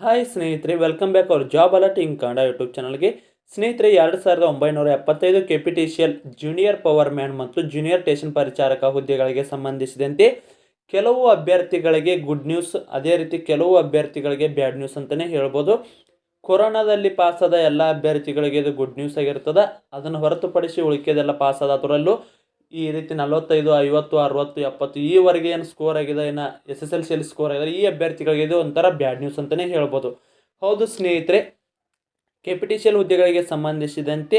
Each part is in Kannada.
ಹಾಯ್ ಸ್ನೇಹಿತರೆ ವೆಲ್ಕಮ್ ಬ್ಯಾಕ್ ಅವ್ರ job alert in Kannada YouTube ಚಾನಲ್ಗೆ ಸ್ನೇಹಿತರೆ, ಎರಡು ಸಾವಿರದ ಒಂಬೈನೂರ ಎಪ್ಪತ್ತೈದು K P T C L junior powerman ಮತ್ತು ಜೂನಿಯರ್ ಸ್ಟೇಷನ್ ಪರಿಚಾರಕ ಹುದ್ದೆಗಳಿಗೆ ಸಂಬಂಧಿಸಿದಂತೆ ಕೆಲವು ಅಭ್ಯರ್ಥಿಗಳಿಗೆ ಗುಡ್ ನ್ಯೂಸ್ ಅದೇ ರೀತಿ ಕೆಲವು ಅಭ್ಯರ್ಥಿಗಳಿಗೆ ಬ್ಯಾಡ್ ನ್ಯೂಸ್ ಅಂತಲೇ ಹೇಳ್ಬೋದು. ಕೊರೋನಾದಲ್ಲಿ ಪಾಸಾದ ಎಲ್ಲ ಅಭ್ಯರ್ಥಿಗಳಿಗೆ ಇದು ಗುಡ್ ನ್ಯೂಸ್ ಆಗಿರ್ತದೆ. ಅದನ್ನು ಹೊರತುಪಡಿಸಿ ಉಳಿಕೆದೆಲ್ಲ ಪಾಸಾದ ಅದರಲ್ಲೂ ಈ ರೀತಿ ನಲವತ್ತೈದು, ಐವತ್ತು, ಅರವತ್ತು, ಎಪ್ಪತ್ತು ಈವರೆಗೆ ಏನು ಸ್ಕೋರ್ ಆಗಿದೆ ಏನು ಎಸ್ ಎಸ್ ಎಲ್ ಸಿಯಲ್ಲಿ ಸ್ಕೋರ್ ಆಗಿದೆ, ಈ ಅಭ್ಯರ್ಥಿಗಳಿಗೆ ಇದು ಒಂಥರ ಬ್ಯಾಡ್ ನ್ಯೂಸ್ ಅಂತಲೇ ಹೇಳ್ಬೋದು. ಹೌದು ಸ್ನೇಹಿತರೆ K P T C L ಹುದ್ದೆಗಳಿಗೆ ಸಂಬಂಧಿಸಿದಂತೆ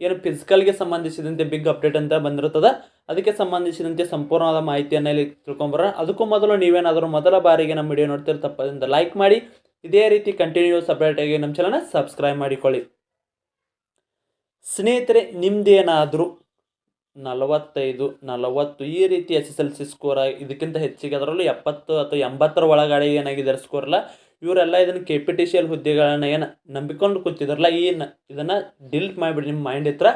ಏನು ಫಿಸಿಕಲ್ಗೆ ಸಂಬಂಧಿಸಿದಂತೆ ಬಿಗ್ ಅಪ್ಡೇಟ್ ಅಂತ ಬಂದಿರ್ತದೆ ಅದಕ್ಕೆ ಸಂಬಂಧಿಸಿದಂತೆ ಸಂಪೂರ್ಣವಾದ ಮಾಹಿತಿಯನ್ನು ಇಲ್ಲಿ ತಿಳ್ಕೊಂಬರ ಅದಕ್ಕೂ ಮೊದಲು ನೀವೇನಾದರೂ ಮೊದಲ ಬಾರಿಗೆ ನಮ್ಮ ವಿಡಿಯೋ ನೋಡ್ತಿರೋ, ತಪ್ಪದಿಂದ ಲೈಕ್ ಮಾಡಿ. ಇದೇ ರೀತಿ ಕಂಟಿನ್ಯೂಸ್ ಅಪ್ಡೇಟಾಗಿ ನಮ್ಮ ಚಾನಲ್ನ ಸಬ್ಸ್ಕ್ರೈಬ್ ಮಾಡಿಕೊಳ್ಳಿ. ಸ್ನೇಹಿತರೆ, ನಿಮ್ದೇನಾದರೂ ನಲವತ್ತೈದು, ನಲವತ್ತು ಈ ರೀತಿ S S L C score ಇದಕ್ಕಿಂತ ಹೆಚ್ಚಿಗೆ ಅದರಲ್ಲೂ ಎಪ್ಪತ್ತು ಅಥವಾ ಎಂಬತ್ತರ ಒಳಗಡೆ ಏನಾಗಿದ್ದಾರೆ ಸ್ಕೋರ್ ಅಲ್ಲ, ಇವರೆಲ್ಲ ಇದನ್ನು K P T C L ಹುದ್ದೆಗಳನ್ನು ಏನು ನಂಬಿಕೊಂಡು ಕೂತಿದ್ರಲ್ಲ, ಈ ನ- ಇದನ್ನು ಡಿಲೀಟ್ ಮಾಡಿಬಿಡಿ ನಿಮ್ಮ ಮೈಂಡ್ ಹತ್ರ.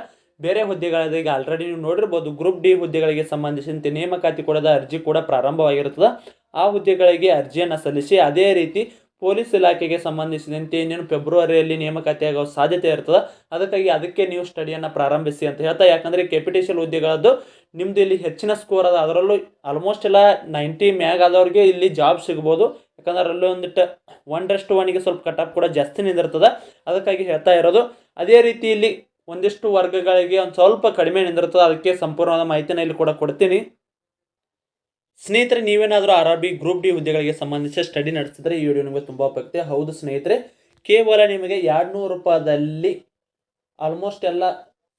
ಬೇರೆ ಹುದ್ದೆಗಳದ, ಈಗ ಆಲ್ರೆಡಿ ನೀವು ನೋಡಿರ್ಬೋದು ಗ್ರೂಪ್ ಡಿ ಹುದ್ದೆಗಳಿಗೆ ಸಂಬಂಧಿಸಿದಂತೆ ನೇಮಕಾತಿ ಕೊಡದ ಅರ್ಜಿ ಕೂಡ ಪ್ರಾರಂಭವಾಗಿರುತ್ತದೆ ಆ ಹುದ್ದೆಗಳಿಗೆ ಅರ್ಜಿಯನ್ನು ಸಲ್ಲಿಸಿ, ಅದೇ ರೀತಿ ಪೊಲೀಸ್ ಇಲಾಖೆಗೆ ಸಂಬಂಧಿಸಿದಂತೆ ಇನ್ನೇನು ಫೆಬ್ರವರಿಯಲ್ಲಿ ನೇಮಕಾತಿ ಆಗೋ ಸಾಧ್ಯತೆ ಇರ್ತದೆ. ಅದಕ್ಕಾಗಿ ಅದಕ್ಕೆ ನೀವು ಸ್ಟಡಿಯನ್ನು ಪ್ರಾರಂಭಿಸಿ ಅಂತ ಹೇಳ್ತಾ, ಯಾಕಂದರೆ ಕೆಪಿಟೇಷಿಯಲ್ ಹುದ್ದೆಗಳದ್ದು ನಿಮ್ಮದು ಇಲ್ಲಿ ಹೆಚ್ಚಿನ ಸ್ಕೋರ್ ಅದ. ಅದರಲ್ಲೂ ಆಲ್ಮೋಸ್ಟ್ ಎಲ್ಲ ನೈಂಟಿ ಮ್ಯಾಗ್ ಆದವ್ರಿಗೆ ಇಲ್ಲಿ ಜಾಬ್ ಸಿಗ್ಬೋದು. ಯಾಕಂದ್ರೆ ಅದರಲ್ಲೂ ಒಂದಿಟ್ಟು ರೆಸ್ಟ್ ಒನ್ಗೆ ಸ್ವಲ್ಪ ಕಟ್ಅಪ್ ಕೂಡ ಜಾಸ್ತಿ ನಿಂದಿರ್ತದೆ. ಅದಕ್ಕಾಗಿ ಹೇಳ್ತಾ ಇರೋದು, ಅದೇ ರೀತಿ ಇಲ್ಲಿ ಒಂದಿಷ್ಟು ವರ್ಗಗಳಿಗೆ ಒಂದು ಸ್ವಲ್ಪ ಕಡಿಮೆ ನಿಂದಿರ್ತದೆ. ಅದಕ್ಕೆ ಸಂಪೂರ್ಣವಾದ ಮಾಹಿತಿನ ಇಲ್ಲಿ ಕೂಡ ಕೊಡ್ತೀನಿ. ಸ್ನೇಹಿತರೆ, ನೀವೇನಾದರೂ R R B group D ಹುದ್ದೆಗಳಿಗೆ ಸಂಬಂಧಿಸಿದ ಸ್ಟಡಿ ನಡೆಸಿದ್ರೆ ಈ ವಿಡಿಯೋ ನಿಮಗೆ ತುಂಬ ಉಪಯುಕ್ತ. ಹೌದು ಸ್ನೇಹಿತರೆ, ಕೇವಲ ನಿಮಗೆ ಎರಡು ನೂರು ರೂಪಾಯಿದಲ್ಲಿ ಆಲ್ಮೋಸ್ಟ್ ಎಲ್ಲ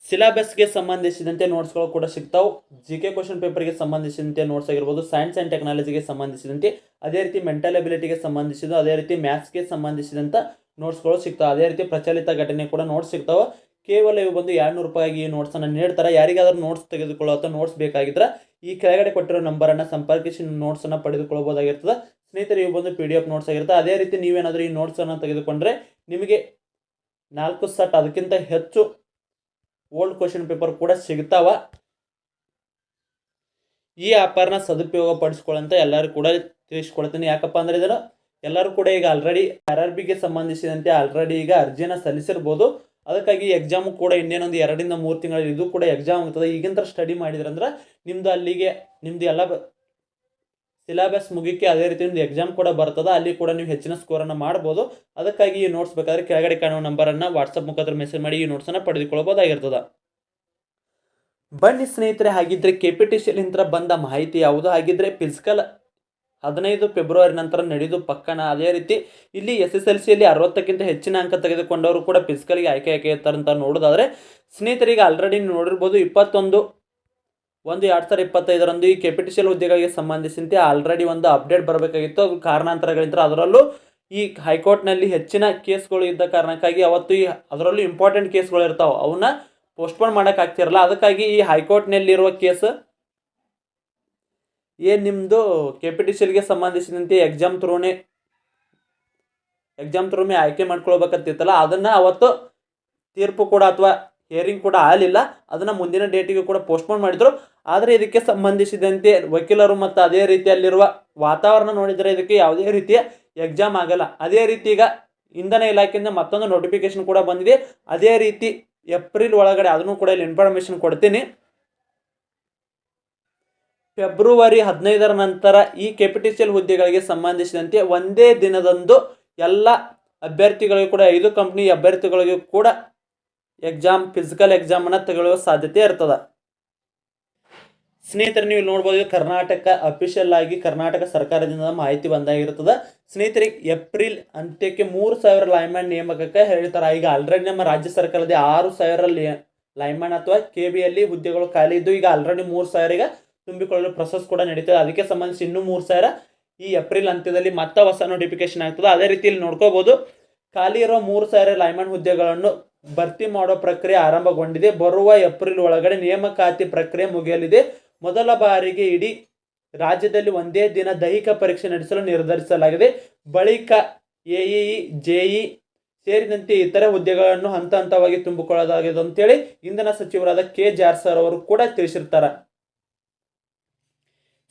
ಸಿಲೆಬಸ್ಗೆ ಸಂಬಂಧಿಸಿದಂತೆ ನೋಟ್ಸ್ಗಳು ಕೂಡ ಸಿಗ್ತಾವೆ. ಜಿ ಕೆ ಕ್ವಶನ್ ಪೇಪರ್ಗೆ ಸಂಬಂಧಿಸಿದಂತೆ ನೋಟ್ಸ್ ಆಗಿರ್ಬೋದು ಸೈನ್ಸ್ ಆ್ಯಂಡ್ ಟೆಕ್ನಾಲಜಿಗೆ ಸಂಬಂಧಿಸಿದಂತೆ ಅದೇ ರೀತಿ ಮೆಂಟಲ್ ಎಬಿಲಿಟಿಗೆ ಸಂಬಂಧಿಸಿದ ಅದೇ ರೀತಿ ಮ್ಯಾಥ್ಸ್ಗೆ ಸಂಬಂಧಿಸಿದಂಥ ನೋಟ್ಸ್ಗಳು ಸಿಗ್ತಾವೆ. ಅದೇ ರೀತಿ ಪ್ರಚಲಿತ ಘಟನೆ ಕೂಡ ನೋಟ್ಸ್ ಸಿಗ್ತಾವೆ. ಕೇವಲ ಇವು ಬಂದು ಎರಡು ನೂರು ರೂಪಾಯಿಗೆ ನೋಟ್ಸನ್ನು ನೀಡ್ತಾರೆ. ಯಾರಿಗಾದರೂ ನೋಟ್ಸ್ ತೆಗೆದುಕೊಳ್ಳೋ ಅಥವಾ ನೋಟ್ಸ್ ಬೇಕಾಗಿದ್ರೆ ಈ ಕೆಳಗಡೆ ಕೊಟ್ಟಿರೋ ನಂಬರನ್ನು ಸಂಪರ್ಕಿಸಿ ನೋಟ್ಸನ್ನು ಪಡೆದುಕೊಳ್ಳಬಹುದಾಗಿರ್ತದೆ. ಸ್ನೇಹಿತರೆ, ಇವು ಬಂದು ಪಿ ಡಿ ಎಫ್ ನೋಟ್ಸ್ ಆಗಿರುತ್ತೆ. ಅದೇ ರೀತಿ ನೀವೇನಾದರೂ ಈ ನೋಟ್ಸನ್ನು ತೆಗೆದುಕೊಂಡ್ರೆ ನಿಮಗೆ ನಾಲ್ಕು ಸಟ್ ಅದಕ್ಕಿಂತ ಹೆಚ್ಚು ಓಲ್ಡ್ ಕ್ವಶನ್ ಪೇಪರ್ ಕೂಡ ಸಿಗ್ತಾವ. ಈ ಆಫರ್ನ ಸದುಪಯೋಗ ಪಡಿಸ್ಕೊಳ್ಳಂತ ಎಲ್ಲರೂ ಕೂಡ ತಿಳಿಸ್ಕೊಳ್ತೀನಿ ಯಾಕಪ್ಪ ಅಂದರೆ ಇದನ್ನು ಎಲ್ಲರೂ ಕೂಡ ಈಗ ಆಲ್ರೆಡಿ ಆರ್ ಆರ್ ಬಿಗೆ ಸಂಬಂಧಿಸಿದಂತೆ ಆಲ್ರೆಡಿ ಈಗ ಅರ್ಜಿನ ಸಲ್ಲಿಸಿರ್ಬೋದು. ಅದಕ್ಕಾಗಿ ಎಕ್ಸಾಮು ಕೂಡ ಇನ್ನೇನೊಂದು ಎರಡರಿಂದ ಮೂರು ತಿಂಗಳಲ್ಲಿ ಇದು ಕೂಡ ಎಕ್ಸಾಮ್ ಆಗ್ತದೆ. ಈಗಿಂತ ಸ್ಟಡಿ ಮಾಡಿದ್ರಂದ್ರೆ ನಿಮ್ದು ಅಲ್ಲಿಗೆ ನಿಮ್ದು ಎಲ್ಲ ಸಿಲೆಬಸ್ ಮುಗಿಕೆ ಅದೇ ರೀತಿ ನಿಮ್ದು ಎಕ್ಸಾಮ್ ಕೂಡ ಬರ್ತದೆ. ಅಲ್ಲಿ ಕೂಡ ನೀವು ಹೆಚ್ಚಿನ ಸ್ಕೋರನ್ನು ಮಾಡ್ಬೋದು. ಅದಕ್ಕಾಗಿ ಈ ನೋಟ್ಸ್ ಬೇಕಾದ್ರೆ ಕೆಳಗಡೆ ಕಾಣುವ ನಂಬರನ್ನು ವಾಟ್ಸಪ್ ಮುಖಾಂತರ ಮೆಸೇಜ್ ಮಾಡಿ ಈ ನೋಟ್ಸನ್ನು ಪಡೆದುಕೊಳ್ಬೋದಾಗಿರ್ತದೆ ಬನ್ನಿ ಸ್ನೇಹಿತರೆ, ಹಾಗಿದ್ರೆ ಕೆ ಪಿ ಟಿ ಸಿಲಿಂದ ಬಂದ ಮಾಹಿತಿ ಯಾವುದು? ಹಾಗಿದ್ರೆ ಫಿಸಿಕಲ್ ಹದಿನೈದು ಫೆಬ್ರವರಿ ನಂತರ ನಡೆದು ಪಕ್ಕನ ಅದೇ ರೀತಿ ಇಲ್ಲಿ ಎಸ್ ಎಸ್ ಎಲ್ ಸಿಯಲ್ಲಿ ಅರವತ್ತಕ್ಕಿಂತ ಹೆಚ್ಚಿನ ಅಂಕ ತೆಗೆದುಕೊಂಡವರು ಕೂಡ ಫಿಸಿಕಲ್ಗೆ ಆಯ್ಕೆ ಆಯ್ಕೆ ಇರ್ತಾರೆ ಅಂತ ನೋಡೋದಾದರೆ ಸ್ನೇಹಿತರಿಗೆ ಆಲ್ರೆಡಿ ನೋಡಿರ್ಬೋದು ಇಪ್ಪತ್ತೊಂದು, ಒಂದು ಎರಡು ಸಾವಿರದ ಇಪ್ಪತ್ತೈದರಂದು ಈ ಕೆಪಿಟಿಷಿಯಲ್ ಹುದ್ದೆಗಳಿಗೆ ಸಂಬಂಧಿಸಿದಂತೆ ಆಲ್ರೆಡಿ ಒಂದು ಅಪ್ಡೇಟ್ ಬರಬೇಕಾಗಿತ್ತು. ಅದು ಕಾರಣಾಂತರಗಳಿಂದ ಅದರಲ್ಲೂ ಈ ಹೈಕೋರ್ಟ್ನಲ್ಲಿ ಹೆಚ್ಚಿನ ಕೇಸ್ಗಳು ಇದ್ದ ಕಾರಣಕ್ಕಾಗಿ ಅವತ್ತು ಈ ಅದರಲ್ಲೂ ಇಂಪಾರ್ಟೆಂಟ್ ಕೇಸ್ಗಳು ಇರ್ತಾವೆ. ಅವನ್ನ ಪೋಸ್ಟ್ಪೋನ್ ಮಾಡೋಕ್ಕಾಗ್ತಿರಲ್ಲ. ಅದಕ್ಕಾಗಿ ಈ ಹೈಕೋರ್ಟ್ನಲ್ಲಿರುವ ಕೇಸ್ ಏನು ನಿಮ್ಮದು ಕೆ ಪಿ ಟಿ ಸಿಲ್ಗೆ ಸಂಬಂಧಿಸಿದಂತೆ ಎಕ್ಸಾಮ್ ಥ್ರೂನೇ ಎಕ್ಸಾಮ್ ತ್ರೂನೇ ಆಯ್ಕೆ ಮಾಡ್ಕೊಳ್ಬೇಕಂತಿತ್ತಲ್ಲ, ಅದನ್ನು ಅವತ್ತು ತೀರ್ಪು ಕೂಡ ಅಥವಾ ಹಿಯರಿಂಗ್ ಕೂಡ ಆಗಲಿಲ್ಲ, ಅದನ್ನು ಮುಂದಿನ ಡೇಟಿಗೆ ಕೂಡ ಪೋಸ್ಟ್ಪೋನ್ ಮಾಡಿದರು. ಆದರೆ ಇದಕ್ಕೆ ಸಂಬಂಧಿಸಿದಂತೆ ವಕೀಲರು ಮತ್ತು ಅದೇ ರೀತಿಯಲ್ಲಿರುವ ವಾತಾವರಣ ನೋಡಿದರೆ ಇದಕ್ಕೆ ಯಾವುದೇ ರೀತಿಯ ಎಕ್ಸಾಮ್ ಆಗಲ್ಲ. ಅದೇ ರೀತಿ ಈಗ ಇಂಧನ ಇಲಾಖೆಯಿಂದ ಮತ್ತೊಂದು ನೋಟಿಫಿಕೇಶನ್ ಕೂಡ ಬಂದಿದೆ. ಅದೇ ರೀತಿ ಏಪ್ರಿಲ್ ಒಳಗಡೆ ಅದನ್ನು ಕೂಡ ಇಲ್ಲಿ ಇನ್ಫಾರ್ಮೇಷನ್ ಕೊಡ್ತೀನಿ. ಫೆಬ್ರವರಿ ಹದಿನೈದರ ನಂತರ ಈ ಕೆ ಹುದ್ದೆಗಳಿಗೆ ಸಂಬಂಧಿಸಿದಂತೆ ಒಂದೇ ದಿನದಂದು ಎಲ್ಲ ಅಭ್ಯರ್ಥಿಗಳಿಗೂ ಕೂಡ, ಐದು ಕಂಪ್ನಿ ಅಭ್ಯರ್ಥಿಗಳಿಗೂ ಕೂಡ ಎಕ್ಸಾಮ್ ಫಿಸಿಕಲ್ ಎಕ್ಸಾಮನ್ನು ತಗೊಳ್ಳುವ ಸಾಧ್ಯತೆ ಇರ್ತದೆ. ಸ್ನೇಹಿತರೆ, ನೀವು ನೋಡ್ಬೋದು ಕರ್ನಾಟಕ ಅಫಿಷಿಯಲ್ ಆಗಿ ಕರ್ನಾಟಕ ಸರ್ಕಾರದಿಂದ ಮಾಹಿತಿ ಬಂದಾಗಿರ್ತದೆ. ಸ್ನೇಹಿತರಿಗೆ ಏಪ್ರಿಲ್ ಅಂತ್ಯಕ್ಕೆ ಮೂರು ಸಾವಿರ ಲೈಮ್ಯಾನ್ ನೇಮಕಕ್ಕೆ ಹೇಳ್ತಾರೆ ಈಗ ಆಲ್ರೆಡಿ ನಮ್ಮ ರಾಜ್ಯ ಸರ್ಕಾರದ ಆರು ಸಾವಿರ ಲೈಮ್ಯಾನ್ ಅಥವಾ ಕೆ ಬಿಯಲ್ಲಿ ಹುದ್ದೆಗಳು ಖಾಲಿ ಇದ್ದು ಈಗ ಆಲ್ರೆಡಿ ಮೂರು ಸಾವಿರ ತುಂಬಿಕೊಳ್ಳಲು ಪ್ರೊಸೆಸ್ ಕೂಡ ನಡೀತದೆ. ಅದಕ್ಕೆ ಸಂಬಂಧಿಸಿ ಇನ್ನೂ ಮೂರು ಸಾವಿರ ಈ ಏಪ್ರಿಲ್ ಅಂತ್ಯದಲ್ಲಿ ಮತ್ತೆ ಹೊಸ ನೋಟಿಫಿಕೇಶನ್ ಆಗ್ತದೆ. ಅದೇ ರೀತಿ ಇಲ್ಲಿ ನೋಡ್ಕೋಬಹುದು ಖಾಲಿ ಇರೋ ಮೂರು ಸಾವಿರ ಲೈಮನ್ ಹುದ್ದೆಗಳನ್ನು ಭರ್ತಿ ಮಾಡೋ ಪ್ರಕ್ರಿಯೆ ಆರಂಭಗೊಂಡಿದೆ. ಬರುವ ಏಪ್ರಿಲ್ ಒಳಗಡೆ ನೇಮಕಾತಿ ಪ್ರಕ್ರಿಯೆ ಮುಗಿಯಲಿದೆ. ಮೊದಲ ಬಾರಿಗೆ ಇಡೀ ರಾಜ್ಯದಲ್ಲಿ ಒಂದೇ ದಿನ ದೈಹಿಕ ಪರೀಕ್ಷೆ ನಡೆಸಲು ನಿರ್ಧರಿಸಲಾಗಿದೆ. ಬಳಿಕ ಎಇಇ ಜೆಇ ಸೇರಿದಂತೆ ಇತರೆ ಹುದ್ದೆಗಳನ್ನು ಹಂತ ಹಂತವಾಗಿ ತುಂಬಿಕೊಳ್ಳೋದಾಗಿದೆ ಅಂತೇಳಿ ಇಂಧನ ಸಚಿವರಾದ ಕೆ ಜಾರ್ಸರ್ ಅವರು ಕೂಡ ತಿಳಿಸಿರ್ತಾರೆ.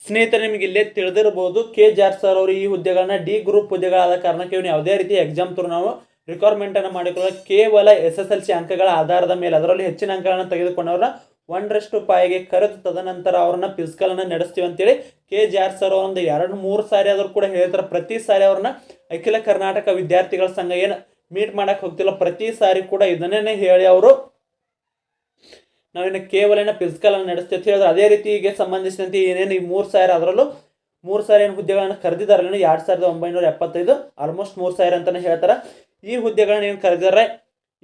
ಸ್ನೇಹಿತರೆ, ನಿಮಗೆ ಇಲ್ಲೇ ತಿಳಿದಿರ್ಬೋದು ಕೆ ಜಾರ್ ಸರ್ ಅವರು ಈ ಹುದ್ದೆಗಳನ್ನ ಡಿ ಗ್ರೂಪ್ ಹುದ್ದೆಗಳಾದ ಕಾರಣಕ್ಕೆ ಇವನು ಯಾವುದೇ ರೀತಿ ಎಕ್ಸಾಮ್ ತ್ರೂ ನಾವು ರಿಕ್ವೈರ್ಮೆಂಟ್ ಅನ್ನು ಮಾಡಿಕೊಳ್ಳ ಕೇವಲ ಎಸ್ ಎಸ್ ಎಲ್ ಸಿ ಅಂಕಗಳ ಆಧಾರದ ಮೇಲೆ, ಅದರಲ್ಲಿ ಹೆಚ್ಚಿನ ಅಂಕಗಳನ್ನು ತೆಗೆದುಕೊಂಡವರ ಒಂದರಷ್ಟು ಪಾಯಿಗೆ ಕರೆದು ತದನಂತರ ಅವ್ರನ್ನ ಫಿಸಿಕಲ್ ಅನ್ನು ನಡೆಸ್ತೀವಿ ಅಂತೇಳಿ ಕೆ ಜಾರ್ ಸರ್ ಒಂದು ಎರಡು ಮೂರು ಸಾರಿ ಆದರೂ ಕೂಡ ಹೇಳ್ತಾರೆ ಪ್ರತಿ ಸಾರಿ ಅವ್ರನ್ನ ಅಖಿಲ ಕರ್ನಾಟಕ ವಿದ್ಯಾರ್ಥಿಗಳ ಸಂಘ ಏನು ಮೀಟ್ ಮಾಡಕ್ಕೆ ಹೋಗ್ತಿಲ್ಲ, ಪ್ರತಿ ಸಾರಿ ಕೂಡ ಇದನ್ನೇ ಹೇಳಿ ಅವರು ನಾವಿನ್ನು ಕೇವಲ ಏನೋ ಫಿಸಿಕಲ್ ಅನ್ನು ನಡೆಸ್ತೀವಿ ಹೇಳಿದ್ರೆ ಅದೇ ರೀತಿಗೆ ಸಂಬಂಧಿಸಿದಂತೆ ಏನೇನು ಈ ಮೂರು ಸಾವಿರ ಅದರಲ್ಲೂ ಮೂರು ಸಾವಿರ ಏನು ಹುದ್ದೆಗಳನ್ನು ಕರೆದಿದ್ದಾರಲ್ಲ ಎರಡು ಸಾವಿರದ ಒಂಬೈನೂರ ಎಪ್ಪತ್ತೈದು ಆಲ್ಮೋಸ್ಟ್ ಮೂರು ಸಾವಿರ ಅಂತಲೇ ಹೇಳ್ತಾರೆ. ಈ ಹುದ್ದೆಗಳನ್ನ ಏನು ಕರೆದಿದ್ದಾರೆ?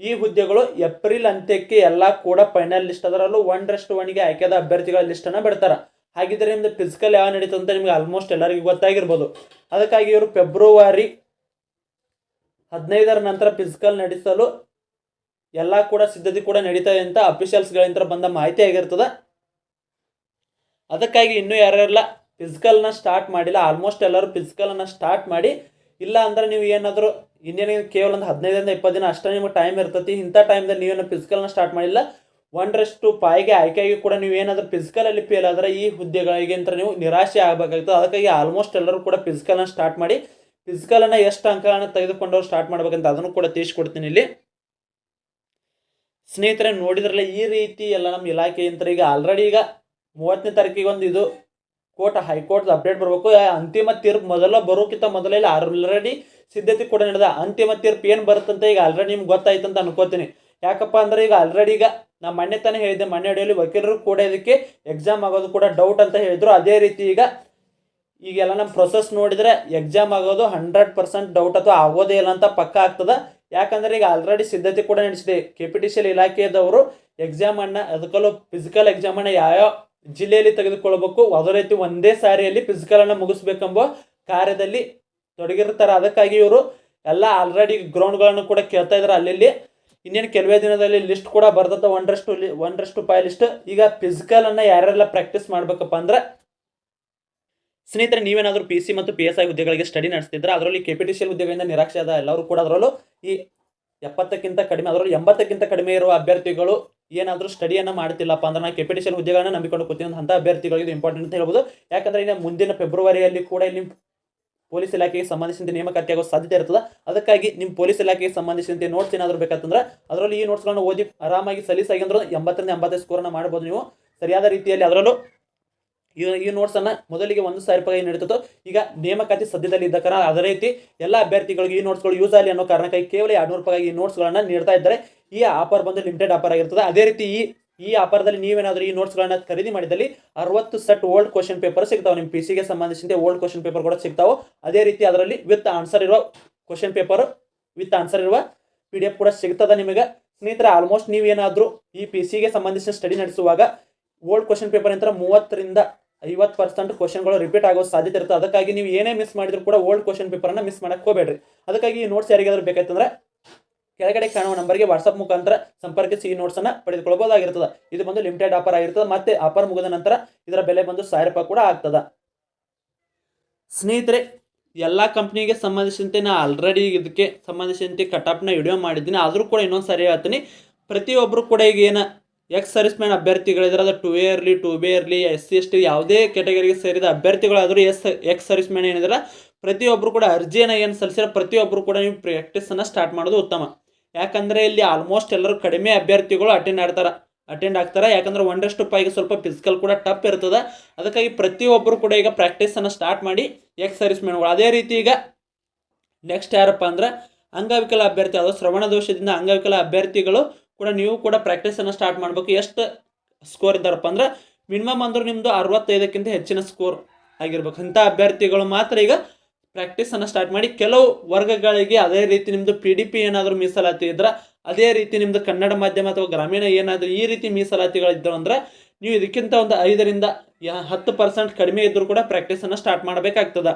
ಈ ಹುದ್ದೆಗಳು ಏಪ್ರಿಲ್ ಅಂತ್ಯಕ್ಕೆ ಎಲ್ಲ ಕೂಡ ಫೈನಲ್ ಲಿಸ್ಟ್ ಅದರಲ್ಲೂ ಒನ್ ರೆಸ್ಟ್ ಒನ್ಗೆ ಆಯ್ಕೆದ ಅಭ್ಯರ್ಥಿಗಳ ಲಿಸ್ಟನ್ನು ಬಿಡ್ತಾರೆ. ಹಾಗಿದ್ರೆ ನಿಮ್ದು ಫಿಸಿಕಲ್ ಯಾವ ನಡೀತು ಅಂತ ನಿಮ್ಗೆ ಆಲ್ಮೋಸ್ಟ್ ಎಲ್ಲರಿಗೂ ಗೊತ್ತಾಗಿರ್ಬೋದು. ಅದಕ್ಕಾಗಿ ಇವರು ಫೆಬ್ರವರಿ ಹದಿನೈದರ ನಂತರ ಫಿಸಿಕಲ್ ನಡೆಸಲು ಎಲ್ಲ ಕೂಡ ಸಿದ್ಧತೆ ಕೂಡ ನಡೀತಾ ಇದೆ ಅಂತ ಅಫಿಷಿಯಲ್ಸ್ಗಳಿಂದ ಬಂದ ಮಾಹಿತಿ ಆಗಿರ್ತದೆ. ಅದಕ್ಕಾಗಿ ಇನ್ನೂ ಯಾರ್ಯಾರೆಲ್ಲ ಫಿಸಿಕಲ್ನ ಸ್ಟಾರ್ಟ್ ಮಾಡಿಲ್ಲ ಆಲ್ಮೋಸ್ಟ್ ಎಲ್ಲರೂ ಫಿಸಿಕಲನ್ನು ಸ್ಟಾರ್ಟ್ ಮಾಡಿ, ಇಲ್ಲ ಅಂದ್ರೆ ನೀವು ಏನಾದರೂ ಇನ್ನೇನು ಕೇವಲ ಒಂದು ಹದಿನೈದರಿಂದ ಇಪ್ಪತ್ತು ದಿನ ಅಷ್ಟೇ ನಿಮಗೆ ಟೈಮ್ ಇರ್ತೈತಿ, ಇಂಥ ಟೈಮ್ದಲ್ಲಿ ನೀವೇನು ಫಿಸಿಕಲ್ನ ಸ್ಟಾರ್ಟ್ ಮಾಡಿಲ್ಲ. ಒಂದರಷ್ಟು ಪಾಯಿಗೆ ಆಯ್ಕೆಯಾಗಿ ಕೂಡ ನೀವು ಏನಾದರೂ ಫಿಸಿಕಲಲ್ಲಿ ಫೇಲ್ ಆದರೆ ಈ ಹುದ್ದೆಗಳಿಗೆ ಅಂತ ನೀವು ನಿರಾಶೆ ಆಗಬೇಕಾಗ್ತದೆ. ಅದಕ್ಕಾಗಿ ಆಲ್ಮೋಸ್ಟ್ ಎಲ್ಲರೂ ಕೂಡ ಫಿಸಿಕಲ್ನ ಸ್ಟಾರ್ಟ್ ಮಾಡಿ ಫಿಸಿಕಲನ್ನು ಎಷ್ಟು ಅಂಕಗಳನ್ನು ತೆಗೆದುಕೊಂಡವ್ರು ಸ್ಟಾರ್ಟ್ ಮಾಡ್ಬೇಕಂತ ಅದನ್ನು ಕೂಡ ತಿಳಿಸ್ಕೊಡ್ತೀನಿ ಇಲ್ಲಿ. ಸ್ನೇಹಿತರೆ, ನೋಡಿದ್ರಲ್ಲ ಈ ರೀತಿ ಎಲ್ಲ ನಮ್ಮ ಇಲಾಖೆಯಿಂದ ಈಗ ಆಲ್ರೆಡಿ ಈಗ ಮೂವತ್ತನೇ ತಾರೀಕಿಗೆ ಒಂದು ಇದು ಕೋರ್ಟ್, ಹೈಕೋರ್ಟ್ ಅಪ್ಡೇಟ್ ಬರಬೇಕು. ಅಂತಿಮ ತೀರ್ಪು ಮೊದಲ ಬರೋಕ್ಕಿಂತ ಮೊದಲೇ ಆಲ್ರೆಡಿ ಸಿದ್ಧತೆ ಕೂಡ ನಡೆದ. ಅಂತಿಮ ತೀರ್ಪು ಏನು ಬರುತ್ತಂತ ಈಗ ಆಲ್ರೆಡಿ ನಿಮ್ಗೆ ಗೊತ್ತಾಯ್ತು ಅಂತ ಅನ್ಕೋತೀನಿ. ಯಾಕಪ್ಪ ಅಂದರೆ ಈಗ ಆಲ್ರೆಡಿ ಈಗ ನಾ ಮೊನ್ನೆ ತಾನೇ ಹೇಳಿದ್ದೆ, ಮೊನ್ನೆ ಅಡಿಯಲ್ಲಿ ವಕೀಲರು ಕೂಡ ಇದಕ್ಕೆ ಎಕ್ಸಾಮ್ ಆಗೋದು ಕೂಡ ಡೌಟ್ ಅಂತ ಹೇಳಿದ್ರು. ಅದೇ ರೀತಿ ಈಗ ಈಗೆಲ್ಲ ನಮ್ಮ ಪ್ರೊಸೆಸ್ ನೋಡಿದರೆ ಎಕ್ಸಾಮ್ ಆಗೋದು ಹಂಡ್ರೆಡ್ ಪರ್ಸೆಂಟ್ ಡೌಟ್ ಅಥವಾ ಆಗೋದೇ ಇಲ್ಲ ಅಂತ ಪಕ್ಕ ಆಗ್ತದ. ಯಾಕಂದ್ರೆ ಈಗ ಆಲ್ರೆಡಿ ಸಿದ್ಧತೆ ಕೂಡ ನಡೆಸಿದೆ. K P T C L ಇಲಾಖೆಯದವರು ಎಕ್ಸಾಮನ್ನು ಅದಕ್ಕಲ್ಲೂ ಫಿಸಿಕಲ್ ಎಕ್ಸಾಮನ್ನು ಯಾವ ಜಿಲ್ಲೆಯಲ್ಲಿ ತೆಗೆದುಕೊಳ್ಬೇಕು ಅದೇ ರೀತಿ ಒಂದೇ ಸಾರಿಯಲ್ಲಿ ಫಿಸಿಕಲನ್ನು ಮುಗಿಸ್ಬೇಕೆಂಬ ಕಾರ್ಯದಲ್ಲಿ ತೊಡಗಿರ್ತಾರೆ ಅದಕ್ಕಾಗಿ ಇವರು ಎಲ್ಲ ಆಲ್ರೆಡಿ ಗ್ರೌಂಡ್ಗಳನ್ನು ಕೂಡ ಕೇಳ್ತಾ ಇದ್ದಾರೆ ಅಲ್ಲಿ ಇನ್ನೇನು ಕೆಲವೇ ದಿನದಲ್ಲಿ ಲಿಸ್ಟ್ ಕೂಡ ಬರ್ತದೆ ಒಂದರಷ್ಟು ಒಂದ್ರಷ್ಟು ಒಂದರಷ್ಟು ಪಾಯಿ ಲಿಸ್ಟ್ ಈಗ ಫಿಸಿಕಲನ್ನು ಯಾರೆಲ್ಲ ಪ್ರಾಕ್ಟೀಸ್ ಮಾಡ್ಬೇಕಪ್ಪ ಅಂದ್ರೆ ಸ್ನೇಹಿತರೆ, ನೀವೇನಾದರೂ ಪಿ ಸಿ ಮತ್ತು ಪಿ ಎಸ್ ಐ ಹುದ್ದೆಗಳಿಗೆ ಸ್ಟಡಿ ನಡೆಸ್ತಿದ್ರೆ ಅದರಲ್ಲಿ ಕೆ ಪಿ ಟಿ ಸಿ ಹುದ್ದೆಗಳಿಂದ ನಿರಾಕ್ಷೆ ಆದ ಎಲ್ಲರೂ ಕೂಡ ಅದರಲ್ಲೂ ಈ ಎಪ್ಪತ್ತಕ್ಕಿಂತ ಕಡಿಮೆ, ಅದರಲ್ಲೂ ಎಂಬತ್ತಕ್ಕಿಂತ ಕಡಿಮೆ ಇರುವ ಅಭ್ಯರ್ಥಿಗಳು ಏನಾದರೂ ಸ್ಟಡಿಯನ್ನು ಮಾಡ್ತಿಲ್ಲಪ್ಪ ಅಂದ್ರೆ ನಾನು K P T C L ಹುದ್ದೆಗಳನ್ನ ನಂಬಿಕೊಂಡು ಕೂತೀನಿ ಅಂತ ಅಭ್ಯರ್ಥಿಗಳಿಗೆ ಇದು ಇಂಪಾರ್ಟೆಂಟ್ ಅಂತ ಹೇಳ್ಬೋದು. ಯಾಕಂದ್ರೆ ಇನ್ನು ಮುಂದಿನ ಫೆಬ್ರವರಿಯಲ್ಲಿ ಕೂಡ ಇಲ್ಲಿ ಪೊಲೀಸ್ ಇಲಾಖೆಗೆ ಸಂಬಂಧಿಸಿದಂತೆ ನೇಮಕಾತಿ ಆಗೋ ಸಾಧ್ಯತೆ ಇರ್ತದೆ. ಅದಕ್ಕಾಗಿ ನಿಮ್ಮ ಪೊಲೀಸ್ ಇಲಾಖೆಗೆ ಸಂಬಂಧಿಸಿದಂತೆ ನೋಟ್ಸ್ ಏನಾದರೂ ಬೇಕಂತಂದ್ರೆ ಅದರಲ್ಲಿ ಈ ನೋಟ್ಸ್ಗಳನ್ನು ಓದಿ ಆರಾಮಾಗಿ ಸಲೀಸಾಗಿ ಅಂದ್ರೆ ಎಂಬತ್ತರಿಂದ ಎಂಬತ್ತೈದು ಸ್ಕೋರನ್ನು ಮಾಡ್ಬೋದು ನೀವು. ಸರಿಯಾದ ರೀತಿಯಲ್ಲಿ ಅದರಲ್ಲೂ ಈ ಈ ನೋಟ್ಸನ್ನು ಮೊದಲಿಗೆ ಒಂದು ಸಾವಿರ ರೂಪಾಯಿ ನಡೀತದೋ ಈಗ ನೇಮಕಾತಿ ಸದ್ಯದಲ್ಲಿ ಇದ್ದ ಕಾರಣ ಅದೇ ರೀತಿ ಎಲ್ಲ ಅಭ್ಯರ್ಥಿಗಳಿಗೆ ಈ ನೋಟ್ಸ್ಗಳು ಯೂಸ್ ಆಗಲಿ ಅನ್ನೋ ಕಾರಣಕ್ಕಾಗಿ ಕೇವಲ ಎರಡ್ನೂರು ರೂಪಾಯಿ ಈ ನೋಟ್ಸ್ಗಳನ್ನು ನೀಡ್ತಾ ಇದ್ದಾರೆ. ಈ ಆಫರ್ ಬಂದು ಲಿಮಿಟೆಡ್ ಆಫರ್ ಆಗಿರ್ತದೆ. ಅದೇ ರೀತಿ ಈ ಈ ಆಫರ್ದಲ್ಲಿ ನೀವೇನಾದರೂ ಈ ನೋಟ್ಸ್ಗಳನ್ನು ಖರೀದಿ ಮಾಡಿದಲ್ಲಿ ಅರವತ್ತು ಸೆಟ್ ಓಲ್ಡ್ ಕ್ವಶನ್ ಪೇಪರ್ ಸಿಗ್ತಾವೆ. ನಿಮ್ಮ ಪಿ ಸಿಗೆ ಸಂಬಂಧಿಸಿದಂತೆ ಓಲ್ಡ್ ಕ್ವಶನ್ ಪೇಪರ್ ಕೂಡ ಸಿಗ್ತಾವೆ. ಅದೇ ರೀತಿ ಅದರಲ್ಲಿ ವಿತ್ ಆನ್ಸರ್ ಇರುವ ಕ್ವಶನ್ ಪೇಪರ್ ವಿತ್ ಆನ್ಸರ್ ಇರುವ ಪಿ ಡಿ ಎಫ್ ಕೂಡ ಸಿಗ್ತದೆ ನಿಮಗೆ. ಸ್ನೇಹಿತರೆ ಆಲ್ಮೋಸ್ಟ್ ನೀವೇನಾದರೂ ಈ ಪಿ ಸಿಗೆ ಸಂಬಂಧಿಸಿದ ಸ್ಟಡಿ ನಡೆಸುವಾಗ ಓಲ್ಡ್ ಕ್ವಶನ್ ಪೇಪರ್ ನಂತರ ಮೂವತ್ತರಿಂದ ಐವತ್ತು ಪರ್ಸೆಂಟ್ ಕ್ವಶನ್ಗಳು ರಿಪೀಟ್ ಆಗೋ ಸಾಧ್ಯತೆ ಇರುತ್ತೆ. ಅದಕ್ಕಾಗಿ ನೀವು ಏನೇ ಮಿಸ್ ಮಾಡಿದ್ರು ಕೂಡ ಓಲ್ಡ್ ಕ್ವಶನ್ ಪೇಪರನ್ನು ಮಿಸ್ ಮಾಡಕ್ಕೆ ಹೋಗಬೇಡ್ರಿ. ಅದಕ್ಕಾಗಿ ಈ ನೋಟ್ಸ್ ಯಾರಿಗಾದ್ರೂ ಬೇಕಾಯ್ತಂದ್ರೆ ಕೆಳಗಡೆ ಕಾಣುವ ನಂಬರ್ಗೆ ವಾಟ್ಸಪ್ ಮುಖಾಂತರ ಸಂಪರ್ಕಿಸಿ ಈ ನೋಟ್ಸನ್ನು ಪಡೆದುಕೊಳ್ಳಬಹುದಾಗಿರ್ತದೆ ಇದು ಬಂದು ಲಿಮಿಟೆಡ್ ಆಫರ್ ಆಗಿರ್ತದೆ. ಮತ್ತೆ ಆಫರ್ ಮುಗಿದ ನಂತರ ಇದರ ಬೆಲೆ ಬಂದು ಸಾವಿರ ರೂಪಾಯಿ ಕೂಡ ಆಗ್ತದೆ. ಸ್ನೇಹಿತರೆ, ಎಲ್ಲ ಕಂಪ್ನಿಗೆ ಸಂಬಂಧಿಸಿದಂತೆ ನಾನು ಆಲ್ರೆಡಿ ಇದಕ್ಕೆ ಸಂಬಂಧಿಸಿದಂತೆ ಕಟಾಪ್ನ ವಿಡಿಯೋ ಮಾಡಿದ್ದೀನಿ. ಆದರೂ ಕೂಡ ಇನ್ನೊಂದು ಸಾರಿ ಹೇಳ್ತೀನಿ. ಪ್ರತಿಯೊಬ್ಬರು ಕೂಡ ಈಗ ಏನು ಎಕ್ಸ್ ಸರ್ವಿಸ್ ಮ್ಯಾನ್ ಅಭ್ಯರ್ಥಿಗಳಿದ್ರೆ ಅದು ಟು ಎ ಇರಲಿ ಟು ಬಿ ಇರಲಿ ಎಸ್ ಸಿ ಎಸ್ ಟಿ ಯಾವುದೇ ಕೆಟಗರಿಗೆ ಸೇರಿದ ಅಭ್ಯರ್ಥಿಗಳಾದರೂ ಎಸ್ ಎಕ್ಸ್ ಸರ್ವಿಸ್ ಮ್ಯಾನ್ ಏನಿದ್ರೆ ಪ್ರತಿಯೊಬ್ಬರು ಕೂಡ ಅರ್ಜಿಯನ್ನು ಏನು ಸಲ್ಲಿಸಿದ್ರೆ ಪ್ರತಿಯೊಬ್ಬರು ಕೂಡ ನೀವು ಪ್ರಾಕ್ಟೀಸನ್ನು ಸ್ಟಾರ್ಟ್ ಮಾಡೋದು ಉತ್ತಮ. ಯಾಕಂದರೆ ಇಲ್ಲಿ ಆಲ್ಮೋಸ್ಟ್ ಎಲ್ಲರೂ ಕಡಿಮೆ ಅಭ್ಯರ್ಥಿಗಳು ಅಟೆಂಡ್ ಆಡ್ತಾರೆ ಅಟೆಂಡ್ ಆಗ್ತಾರೆ. ಯಾಕಂದ್ರೆ ಒಂದಷ್ಟು ಪಾಯಿಗೆ ಸ್ವಲ್ಪ ಫಿಸಿಕಲ್ ಕೂಡ ಟಫ್ ಇರ್ತದೆ. ಅದಕ್ಕಾಗಿ ಪ್ರತಿಯೊಬ್ಬರು ಕೂಡ ಈಗ ಪ್ರಾಕ್ಟೀಸನ್ನು ಸ್ಟಾರ್ಟ್ ಮಾಡಿ ಎಕ್ಸ್ ಸರ್ವಿಸ್ ಮ್ಯಾನ್ಗಳು ಅದೇ ರೀತಿ ಈಗ ನೆಕ್ಸ್ಟ್ ಯಾರಪ್ಪ ಅಂದ್ರೆ ಅಂಗವಿಕಲ ಅಭ್ಯರ್ಥಿ ಅದು ಶ್ರವಣ ದೋಷದಿಂದ ಅಂಗವಿಕಲ ಅಭ್ಯರ್ಥಿಗಳು ಕೂಡ ನೀವು ಕೂಡ ಪ್ರಾಕ್ಟೀಸನ್ನು ಸ್ಟಾರ್ಟ್ ಮಾಡಬೇಕು. ಎಷ್ಟು ಸ್ಕೋರ್ ಇದ್ದಾರಪ್ಪ ಅಂದ್ರೆ ಮಿನಿಮಮ್ ಅಂದ್ರೆ ನಿಮ್ಮದು ಅರವತ್ತೈದಕ್ಕಿಂತ ಹೆಚ್ಚಿನ ಸ್ಕೋರ್ ಆಗಿರ್ಬೇಕು. ಅಂತ ಅಭ್ಯರ್ಥಿಗಳು ಮಾತ್ರ ಈಗ ಪ್ರಾಕ್ಟೀಸನ್ನು ಸ್ಟಾರ್ಟ್ ಮಾಡಿ ಕೆಲವು ವರ್ಗಗಳಿಗೆ ಅದೇ ರೀತಿ ನಿಮ್ಮದು ಪಿ ಡಿ ಪಿ ಏನಾದರೂ ಮೀಸಲಾತಿ ಇದ್ರೆ, ಅದೇ ರೀತಿ ನಿಮ್ಮದು ಕನ್ನಡ ಮಾಧ್ಯಮ ಅಥವಾ ಗ್ರಾಮೀಣ ಏನಾದರೂ ಈ ರೀತಿ ಮೀಸಲಾತಿಗಳಿದ್ದವು ಅಂದ್ರೆ ನೀವು ಇದಕ್ಕಿಂತ ಒಂದು ಐದರಿಂದ ಹತ್ತು ಪರ್ಸೆಂಟ್ ಕಡಿಮೆ ಇದ್ದರೂ ಕೂಡ ಪ್ರಾಕ್ಟೀಸನ್ನು ಸ್ಟಾರ್ಟ್ ಮಾಡಬೇಕಾಗ್ತದೆ.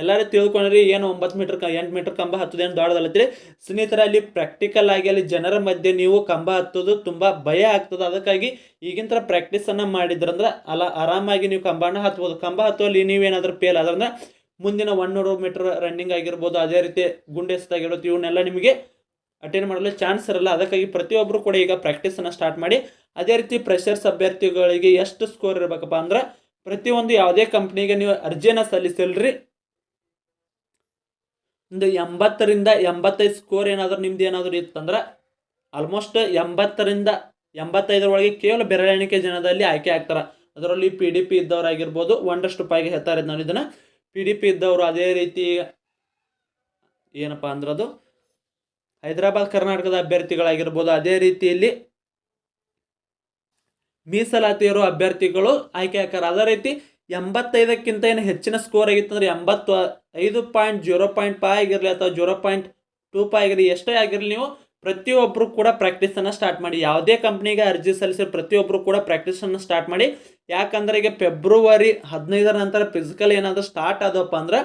ಎಲ್ಲರೂ ತಿಳ್ಕೊಂಡ್ರಿ, ಏನು ಒಂಬತ್ತು ಮೀಟರ್ ಎಂಟು ಮೀಟರ್ ಕಂಬ ಹತ್ತದೇನು ದೊಡ್ಡದಲ್ಲತ್ರಿ ಸ್ನೇಹಿತರ, ಅಲ್ಲಿ ಪ್ರಾಕ್ಟಿಕಲ್ ಆಗಿ ಅಲ್ಲಿ ಜನರ ಮಧ್ಯೆ ನೀವು ಕಂಬ ಹತ್ತೋದು ತುಂಬ ಭಯ ಆಗ್ತದೆ. ಅದಕ್ಕಾಗಿ ಈಗಿನ ಥರ ಪ್ರಾಕ್ಟೀಸನ್ನು ಮಾಡಿದ್ರಂದ್ರೆ ಅಲ್ಲ ಆರಾಮಾಗಿ ನೀವು ಕಂಬನ ಹತ್ಬೋದು. ಕಂಬ ಹತ್ತುವಲ್ಲಿ ನೀವೇನಾದ್ರೂ ಫೇಲ್ ಆದ್ರಂದ್ರೆ ಮುಂದಿನ ಒನ್ನೂರು ಮೀಟರ್ ರನ್ನಿಂಗ್ ಆಗಿರ್ಬೋದು, ಅದೇ ರೀತಿ ಗುಂಡೆ ಇವನ್ನೆಲ್ಲ ನಿಮಗೆ ಅಟೆಂಡ್ ಮಾಡಲು ಚಾನ್ಸ್ ಇರಲ್ಲ. ಅದಕ್ಕಾಗಿ ಪ್ರತಿಯೊಬ್ಬರು ಕೂಡ ಈಗ ಪ್ರಾಕ್ಟೀಸನ್ನು ಸ್ಟಾರ್ಟ್ ಮಾಡಿ, ಅದೇ ರೀತಿ ಪ್ರೆಷರ್ಸ್ ಅಭ್ಯರ್ಥಿಗಳಿಗೆ ಎಷ್ಟು ಸ್ಕೋರ್ ಇರಬೇಕಪ್ಪ ಅಂದ್ರೆ ಪ್ರತಿಯೊಂದು ಯಾವುದೇ ಕಂಪ್ನಿಗೆ ನೀವು ಅರ್ಜಿಯನ್ನು ಸಲ್ಲಿಸಿಲ್ರಿ ಒಂದು ಎಂಬತ್ತರಿಂದ ಎಂಬತ್ತೈದು ಸ್ಕೋರ್ ಏನಾದರೂ ನಿಮ್ದು ಏನಾದರೂ ಇತ್ತಂದ್ರೆ ಆಲ್ಮೋಸ್ಟ್ ಎಂಬತ್ತರಿಂದ ಎಂಬತ್ತೈದರೊಳಗೆ ಕೇವಲ ಬೆರಳೆಣಿಕೆ ಜನದಲ್ಲಿ ಆಯ್ಕೆ ಆಗ್ತಾರೆ. ಅದರಲ್ಲಿ ಪಿ ಡಿ ಪಿ ಇದ್ದವರಾಗಿರ್ಬೋದು ಒಂದಷ್ಟು ರೂಪಾಯಿಗೆ ಹೇಳ್ತಾರೆ ನಾನು ಇದನ್ನು. ಪಿ ಡಿ ಪಿ ಇದ್ದವರು ಅದೇ ರೀತಿ ಏನಪ್ಪ ಅಂದ್ರೆ ಅದು? ಹೈದರಾಬಾದ್, ಕರ್ನಾಟಕದ ಅಭ್ಯರ್ಥಿಗಳಾಗಿರ್ಬೋದು, ಅದೇ ರೀತಿಯಲ್ಲಿ ಮೀಸಲಾತಿ ಇರೋ ಅಭ್ಯರ್ಥಿಗಳು ಆಯ್ಕೆ ಆಗ್ತಾರೆ. ಅದೇ ರೀತಿ ಎಂಬತ್ತೈದಕ್ಕಿಂತ ಏನು ಹೆಚ್ಚಿನ ಸ್ಕೋರ್ ಆಗಿತ್ತು ಅಂದ್ರೆ ಎಂಬತ್ತು ಐದು ಪಾಯಿಂಟ್ ಜೀರೋ ಪಾಯಿಂಟ್ ಫೈ ಆಗಿರಲಿ ಅಥವಾ ಜೀರೋ ಪಾಯಿಂಟ್ ಟೂ ಫೈ ಆಗಿರಲಿ, ಎಷ್ಟೇ ಆಗಿರಲಿ ನೀವು ಪ್ರತಿಯೊಬ್ಬರು ಕೂಡ ಪ್ರಾಕ್ಟೀಸನ್ನು ಸ್ಟಾರ್ಟ್ ಮಾಡಿ. ಯಾವುದೇ ಕಂಪ್ನಿಗೆ ಅರ್ಜಿ ಸಲ್ಲಿಸಿ ಪ್ರತಿಯೊಬ್ಬರು ಕೂಡ ಪ್ರಾಕ್ಟೀಸನ್ನು ಸ್ಟಾರ್ಟ್ ಮಾಡಿ. ಯಾಕಂದರೆ ಈಗ ಫೆಬ್ರವರಿ ಹದಿನೈದರ ನಂತರ ಫಿಸಿಕಲ್ ಏನಾದರೂ ಸ್ಟಾರ್ಟ್ ಆದಪ್ಪ ಅಂದ್ರೆ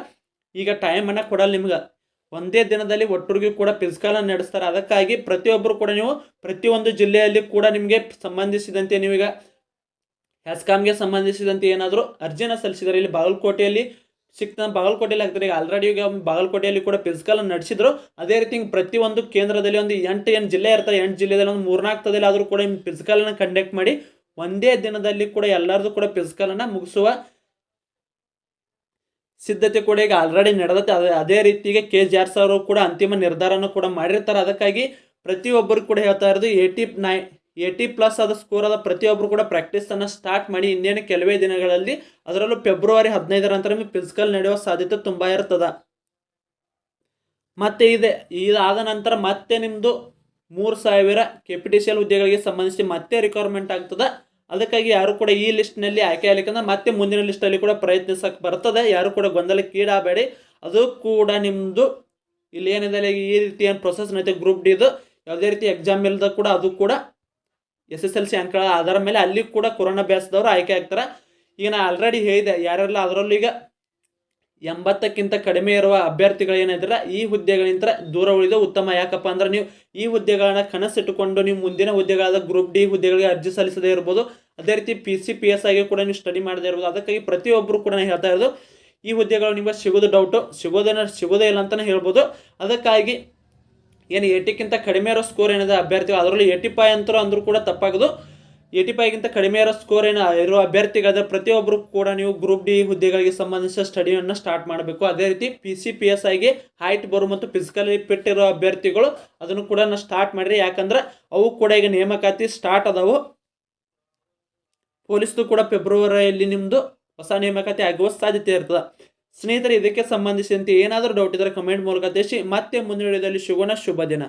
ಈಗ ಟೈಮನ್ನು ಕೊಡಲ್ಲ ನಿಮ್ಗೆ. ಒಂದೇ ದಿನದಲ್ಲಿ ಒಟ್ಟುರಿಗೂ ಕೂಡ ಫಿಸಿಕಲನ್ನು ನಡೆಸ್ತಾರೆ. ಅದಕ್ಕಾಗಿ ಪ್ರತಿಯೊಬ್ಬರು ಕೂಡ ನೀವು ಪ್ರತಿಯೊಂದು ಜಿಲ್ಲೆಯಲ್ಲಿ ಕೂಡ ನಿಮಗೆ ಸಂಬಂಧಿಸಿದಂತೆ ನೀವೀಗ ಹೆಸ್ಕಾಮ್ಗೆ ಸಂಬಂಧಿಸಿದಂತೆ ಏನಾದರೂ ಅರ್ಜಿಯನ್ನು ಸಲ್ಲಿಸಿದರೆ ಇಲ್ಲಿ ಬಾಗಲಕೋಟೆಯಲ್ಲಿ ಸಿಕ್ತ ಬಾಗಲಕೋಟೆಯಲ್ಲಿ ಆಗ್ತಾರೆ ಈಗ ಆಲ್ರೆಡಿ ಈಗ ಬಾಗಲಕೋಟೆಯಲ್ಲಿ ಕೂಡ ಫಿಸಿಕಲ್ ನಡೆಸಿದ್ರು. ಅದೇ ರೀತಿ ಹಿಂಗೆ ಪ್ರತಿಯೊಂದು ಕೇಂದ್ರದಲ್ಲಿ ಒಂದು ಎಂಟು ಏನು ಜಿಲ್ಲೆ ಇರ್ತಾರೆ ಎಂಟು ಜಿಲ್ಲೆದಲ್ಲಿ ಒಂದು ಮೂರ್ನಾಲ್ಕದಲ್ಲಿ ಆದರೂ ಕೂಡ ಫಿಸಿಕಲನ್ನು ಕಂಡಕ್ಟ್ ಮಾಡಿ ಒಂದೇ ದಿನದಲ್ಲಿ ಕೂಡ ಎಲ್ಲರದು ಕೂಡ ಫಿಸಿಕಲನ್ನು ಮುಗಿಸುವ ಸಿದ್ಧತೆ ಕೂಡ ಈಗ ಆಲ್ರೆಡಿ ನಡೆದತ್ತೆ ಅದೇ ಅದೇ ರೀತಿಗೆ ಕೆ ಜಿ ಆರ್ ಸರ್ ಕೂಡ ಅಂತಿಮ ನಿರ್ಧಾರನೂ ಕೂಡ ಮಾಡಿರ್ತಾರೆ. ಅದಕ್ಕಾಗಿ ಪ್ರತಿಯೊಬ್ಬರು ಕೂಡ ಹೇಳ್ತಾ ಇರೋದು ಏಯ್ಟಿ ನೈ ಏಯ್ಟಿ ಪ್ಲಸ್ ಆದ ಸ್ಕೋರ್ ಆದ ಪ್ರತಿಯೊಬ್ಬರು ಕೂಡ ಪ್ರಾಕ್ಟೀಸನ್ನು ಸ್ಟಾರ್ಟ್ ಮಾಡಿ ಇನ್ನೇನು ಕೆಲವೇ ದಿನಗಳಲ್ಲಿ ಅದರಲ್ಲೂ ಫೆಬ್ರವರಿ ಹದಿನೈದರ ನಂತರ ಫಿಸಿಕಲ್ ನಡೆಯುವ ಸಾಧ್ಯತೆ ತುಂಬ ಇರ್ತದೆ. ಮತ್ತೆ ಇದೆ, ಇದಾದ ನಂತರ ಮತ್ತೆ ನಿಮ್ಮದು ಮೂರು ಸಾವಿರ ಕೆಪಿಟಿಷಿಯಲ್ ಹುದ್ದೆಗಳಿಗೆ ಸಂಬಂಧಿಸಿ ಮತ್ತೆ ರಿಕ್ವೈರ್ಮೆಂಟ್ ಆಗ್ತದೆ. ಅದಕ್ಕಾಗಿ ಯಾರು ಕೂಡ ಈ ಲಿಸ್ಟ್ನಲ್ಲಿ ಆಯ್ಕೆ ಆಗ್ಲಿಕ್ಕಂದ್ರೆ ಮತ್ತೆ ಮುಂದಿನ ಲಿಸ್ಟಲ್ಲಿ ಕೂಡ ಪ್ರಯತ್ನಿಸಕ್ಕೆ ಬರ್ತದೆ. ಯಾರು ಕೂಡ ಗೊಂದಲಕ್ಕೆ ಕೀಡಾಬೇಡಿ ಅದು ಕೂಡ ನಿಮ್ಮದು ಇಲ್ಲಿ ಏನಿದೆ, ಈ ರೀತಿ ಏನು ಪ್ರೊಸೆಸ್ ನೈತೆ ಗ್ರೂಪ್ ಡಿದು ಯಾವುದೇ ರೀತಿ ಎಕ್ಸಾಮ್ ಇಲ್ಲದ ಕೂಡ ಅದು ಕೂಡ ಎಸ್ ಎಸ್ ಎಲ್ ಸಿ ಅಂಕಗಳ ಆಧಾರ ಮೇಲೆ ಅಲ್ಲಿ ಕೂಡ ಕೊರೋನಾ ಅಭ್ಯಾಸದವರು ಆಯ್ಕೆ ಆಗ್ತಾರೆ. ಈಗ ನಾ ಆಲ್ರೆಡಿ ಹೇಳಿದೆ, ಯಾರೆಲ್ಲ ಅದರಲ್ಲೂ ಈಗ ಎಂಬತ್ತಕ್ಕಿಂತ ಕಡಿಮೆ ಇರುವ ಅಭ್ಯರ್ಥಿಗಳು ಏನಿದ್ರೆ ಈ ಹುದ್ದೆಗಳಿಂದ ದೂರ ಉಳಿದು ಉತ್ತಮ. ಯಾಕಪ್ಪ ಅಂದ್ರೆ ನೀವು ಈ ಹುದ್ದೆಗಳನ್ನ ಕನಸಿಟ್ಟುಕೊಂಡು ನೀವು ಮುಂದಿನ ಹುದ್ದೆಗಳಾದ ಗ್ರೂಪ್ ಡಿ ಹುದ್ದೆಗಳಿಗೆ ಅರ್ಜಿ ಸಲ್ಲಿಸದೇ ಇರ್ಬೋದು. ಅದೇ ರೀತಿ ಪಿ ಸಿ ಪಿ ಎಸ್ ಆಗಿ ಕೂಡ ನೀವು ಸ್ಟಡಿ ಮಾಡದೇ ಇರ್ಬೋದು. ಅದಕ್ಕಾಗಿ ಪ್ರತಿಯೊಬ್ಬರು ಕೂಡ ಹೇಳ್ತಾ ಇರೋದು, ಈ ಹುದ್ದೆಗಳು ನಿಮಗೆ ಸಿಗೋದು ಡೌಟು ಸಿಗೋದೇನ ಸಿಗೋದೇ ಇಲ್ಲ ಅಂತಲೇ ಹೇಳ್ಬೋದು. ಅದಕ್ಕಾಗಿ ಏನು ಏಟಿಕ್ಕಿಂತ ಕಡಿಮೆ ಇರೋ ಸ್ಕೋರ್ ಏನಿದೆ ಅಭ್ಯರ್ಥಿಗಳು? ಅದರಲ್ಲಿ ಏಯ್ಟಿ ಫೈ ಅಂತರೂ ಅಂದರೂ ಕೂಡ ತಪ್ಪಾಗೋದು. ಏಯ್ಟಿ ಫೈಗಿಂತ ಕಡಿಮೆ ಇರೋ ಸ್ಕೋರ್ ಏನು ಇರೋ ಅಭ್ಯರ್ಥಿಗಾದ ಪ್ರತಿಯೊಬ್ಬರು ಕೂಡ ನೀವು ಗ್ರೂಪ್ ಡಿ ಹುದ್ದೆಗಳಿಗೆ ಸಂಬಂಧಿಸಿದ ಸ್ಟಡಿಯನ್ನು ಸ್ಟಾರ್ಟ್ ಮಾಡಬೇಕು. ಅದೇ ರೀತಿ ಪಿ ಸಿ ಪಿ ಎಸ್ ಐಗೆ ಹೈಟ್ ಬರು ಮತ್ತು ಫಿಸಿಕಲಿ ಫಿಟ್ ಇರೋ ಅಭ್ಯರ್ಥಿಗಳು ಅದನ್ನು ಕೂಡ ಸ್ಟಾರ್ಟ್ ಮಾಡಿರಿ. ಯಾಕಂದ್ರೆ ಅವು ಕೂಡ ಈಗ ನೇಮಕಾತಿ ಸ್ಟಾರ್ಟ್ ಅದಾವು. ಪೊಲೀಸ್ದು ಕೂಡ ಫೆಬ್ರವರಿಯಲ್ಲಿ ನಿಮ್ಮದು ಹೊಸ ನೇಮಕಾತಿ ಆಗುವ ಸಾಧ್ಯತೆ ಇರ್ತದೆ. ಸ್ನೇಹಿತರೆ, ಇದಕ್ಕೆ ಸಂಬಂಧಿಸಿದಂತೆ ಏನಾದರೂ ಡೌಟ್ ಇದ್ದರೆ ಕಮೆಂಟ್ ಮೂಲಕ ತಿಳಿಸಿ. ಮತ್ತೆ ಮುಂದಿನ ವಿಡಿಯೋದಲ್ಲಿ ಶುಭನ ಶುಭ ದಿನ.